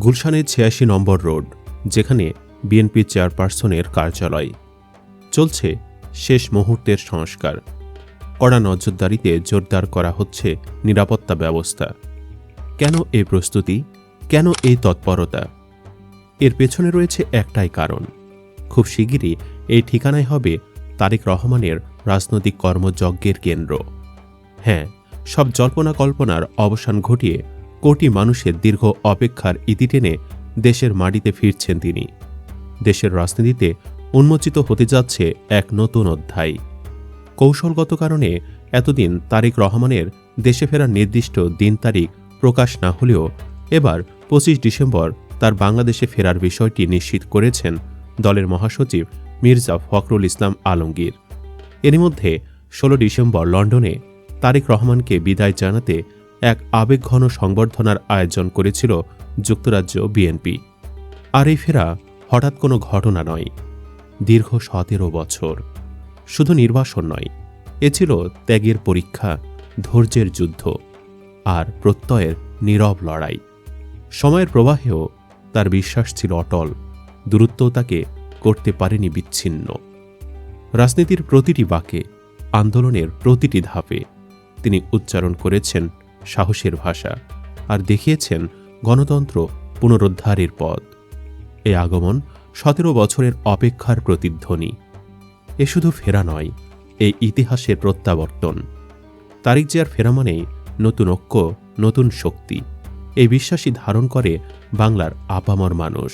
গুলশানের ছিয়াশি নম্বর রোড, যেখানে বিএনপি চেয়ারপারসনের কার্যালয়। চলছে শেষ মুহূর্তের সংস্কার। কড়া নজরদারিতে জোরদার করা হচ্ছে নিরাপত্তা ব্যবস্থা। কেন এই প্রস্তুতি? কেন এই তৎপরতা? এর পেছনে রয়েছে একটাই কারণ। খুব শিগগিরই এই ঠিকানায় হবে তারেক রহমানের রাজনৈতিক কর্মযজ্ঞের কেন্দ্র। হ্যাঁ সব জল্পনা কল্পনার অবসান ঘটিয়ে কোটি মানুষের দীর্ঘ অপেক্ষার ইতি টেনে দেশের মাটিতে ফিরছেন তিনি। দেশের রাজনীতিতে উন্মোচিত হতে যাচ্ছে এক নতুন অধ্যায়। কৌশলগত কারণে এতদিন তারেক রহমানের দেশে ফেরার নির্দিষ্ট দিন তারিখ প্রকাশ না হলেও এবার পঁচিশ ডিসেম্বর তার বাংলাদেশে ফেরার বিষয়টি নিশ্চিত করেছেন দলের মহাসচিব মির্জা ফখরুল ইসলাম আলমগীর। এরই মধ্যে ষোলো ডিসেম্বর লন্ডনে তারেক রহমানকে বিদায় জানাতে এক আবেগঘন সংবর্ধনার আয়োজন করেছিল যুক্তরাজ্য বিএনপি। আর এই ফেরা হঠাৎ কোনো ঘটনা নয়, দীর্ঘ সতেরো বছর। শুধু নির্বাসন নয়, এ ছিল ত্যাগের পরীক্ষা, ধৈর্যের যুদ্ধ আর প্রত্যয়ের নীরব লড়াই। সময়ের প্রবাহেও তার বিশ্বাস ছিল অটল দূরত্ব তাকে করতে পারেনি বিচ্ছিন্ন। রাজনীতির প্রতিটি বাঁকে, আন্দোলনের প্রতিটি ধাপে তিনি উচ্চারণ করেছেন সাহসের ভাষা আর দেখিয়েছেন গণতন্ত্র পুনরুদ্ধারের পথ। এ আগমন সতেরো বছরের অপেক্ষার প্রতিধ্বনি। এ শুধু ফেরা নয় এই ইতিহাসের প্রত্যাবর্তন। তারিক জিয়ার ফেরা মানেই নতুন ঐক্য, নতুন শক্তি। এই বিশ্বাসই ধারণ করে বাংলার আপামর মানুষ।